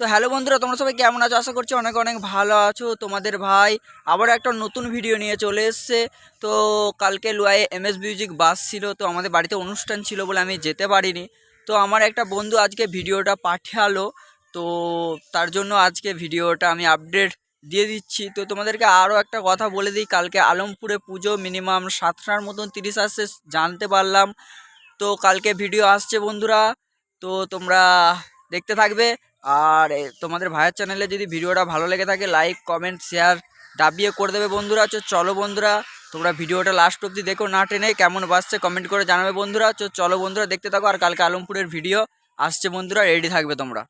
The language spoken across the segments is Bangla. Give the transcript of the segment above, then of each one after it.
তো হ্যালো বন্ধুরা, তোমরা সবাই কেমন আছো? আশা করছি অনেক অনেক ভালো আছো। তোমাদের ভাই আবার একটা নতুন ভিডিও নিয়ে চলে এসছে। তো কালকে লুয়াই এম এস মিউজিক বাস ছিল, তো আমাদের বাড়িতে অনুষ্ঠান ছিল বলে আমি যেতে পারিনি। তো আমার একটা বন্ধু আজকে ভিডিওটা পাঠালো, তো তার জন্য আজকে ভিডিওটা আমি আপডেট দিয়ে দিচ্ছি। তো তোমাদেরকে আরও একটা কথা বলে দিই, কালকে আলমপুরে পুজো মিনিমাম সাতটার মতন তিরিশ আসছে, জানতে পারলাম। তো কালকে ভিডিও আসছে বন্ধুরা, তো তোমরা দেখতে থাকবে। আর তোমাদের ভাইয়ের চ্যানেলে যদি ভিডিওটা ভালো লেগে থাকে লাইক কমেন্ট শেয়ার দাবিয়ে করে দেবে বন্ধুরা। চো চলো বন্ধুরা, তোমরা ভিডিওটা লাস্ট অবধি দেখো না টেনে, কেমন বাসছে কমেন্ট করে জানাবে বন্ধুরা। চলো বন্ধুরা, দেখতে থাকো আর কালকে আলমপুরের ভিডিও আসছে বন্ধুরা রেডি থাকবে তোমরা।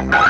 Yeah.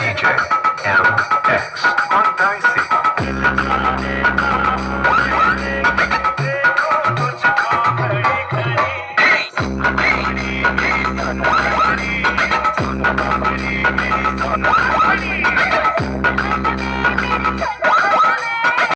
DJ LX. Thank you.